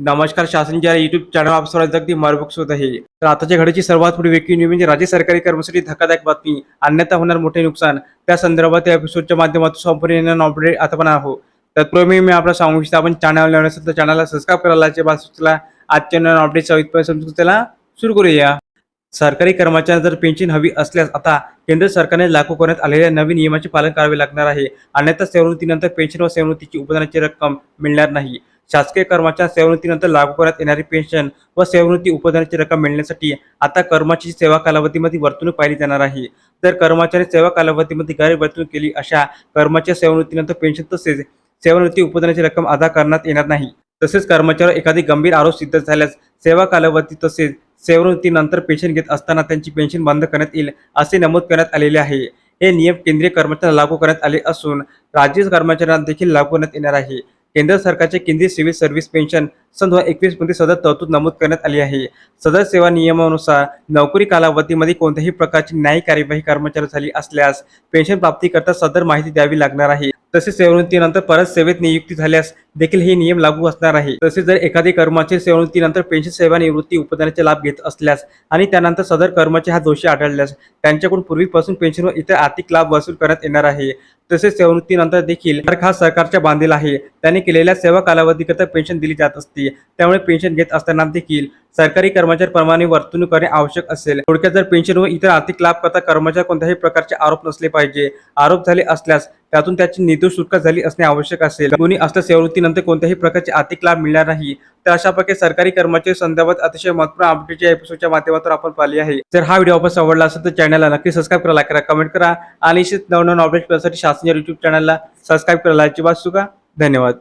नमस्कार शासनच्या YouTube channel आप अगदी मार्बक्स होत आहे. तर आताच्या घडीची सर्वात पुढे वेगळी न्यूज म्हणजे राज्य सरकारी कर्मचारी धक्कादायक बातमी. अन्यथा होणार मोठे नुकसान. त्या संदर्भात या एपिसोडच्या माध्यमातून संपूर्ण अपडेट आता पण आहो तत्पूर्वी मी आपला सांगू इच्छितो आपण चॅनल असेल तर चॅनलला सबस्क्राईब करायला बाजूला आजच्या नवीन अपडेट सवित समजून त्याला सुरू करूया. सरकारी कर्मचाऱ्यांना जर पेन्शन हवी असल्यास आता केंद्र सरकारने लागू करण्यात आलेल्या नवीन नियमाचे पालन करावे लागणार आहे. अन्यथा सेवृत्तीनंतर पेन्शन व सेवृत्तीची उपदानाची रक्कम मिळणार नाही. शासकीय कर्मचाऱ्या सेवानिवृत्तीनंतर लागू करण्यात येणारी पेन्शन व सेवानिवृत्ती उपदानाची रक्कम मिळण्यासाठी आता कर्मचारी सेवा कालावधीमध्ये वर्तणूक पाहिली जाणार आहे. तर कर्मचारी सेवा कालावधीमध्ये गैरवर्तणूक केली अशा कर्मचारी सेवानिवृत्तीनंतर पेन्शन तसेच सेवानिवृत्ती उपदानाची रक्कम अदा करण्यात येणार नाही. तसेच कर्मचाऱ्यावर एखादी गंभीर आरोप सिद्ध झाल्यास सेवा कालावधी तसेच सेवानिवृत्तीनंतर पेन्शन घेत असताना त्यांची पेन्शन बंद करण्यात येईल असे नमूद करण्यात आलेले आहे. हे नियम केंद्रीय कर्मचाऱ्यांना लागू करण्यात आले असून राज्य कर्मचाऱ्यांना देखील लागू करण्यात येणार आहे. केंद्र सरकारचे केंद्रीय सिव्हिल सर्व्हिस पेन्शन सन दोन हजार एकवीसमध्ये सदर तरतूद नमूद करण्यात आली आहे. सदर सेवा नियमानुसार नोकरी कालावधीमध्ये कोणत्याही प्रकारची न्यायी कार्यवाही कर्मचारी झाली असल्यास पेन्शन प्राप्तीकरता सदर माहिती द्यावी लागणार आहे. तसेच सेवानिवृत्तीनंतर परत सेवेत नियुक्ती झाल्यास देखील हे नियम लागू असणार आहे. तसेच जर एखादी कर्मचारी सेवानिवृत्तीनंतर पेन्शन सेवा निवृत्ती लाभ घेत असल्यास आणि त्यानंतर सदर कर्मचारी हा दोषी आढळल्यास त्यांच्याकडून पूर्वीपासून पेन्शन व इतर आर्थिक लाभ वसूल करण्यात येणार आहे. तसेच सेवानिवृत्तीनंतर देखील हा सरकारच्या बांधील आहे त्याने केलेल्या सेवा कालावधीकरता पेन्शन दिली जात असते. त्यामुळे पेन्शन घेत असताना देखील सरकारी कर्मचाऱ्याप्रमाणे वर्तणूक करणे आवश्यक असेल. थोडक्यात जर पेन्शन व इतर आर्थिक लाभ करता कर्मचारी कोणत्याही प्रकारचे आरोप नसले पाहिजे. आरोप झाले असल्यास त्यातून त्याची निर्दोष सुटका झाली असणे आवश्यक असेल. कोणी असल्यास नंतर कोणत्याही प्रकारचे आर्थिक लाभ मिळणार नाही. तर अशा प्रकारे सरकारी कर्मचारी संदर्भात अतिशय महत्त्वपूर्ण अपडेटच्या एपिसोडच्या माध्यमातून आपण पाहिली आहे. जर हा व्हिडिओ आपण आवडला असेल तर चॅनलला नक्की सबस्क्राईब करा करा कमेंट करा. आणि निश्चित नवनवीन अपडेट करण्यासाठी शासन युट्यूब चॅनलला सबस्क्राईब करायला अजिबात चुका धन्यवाद.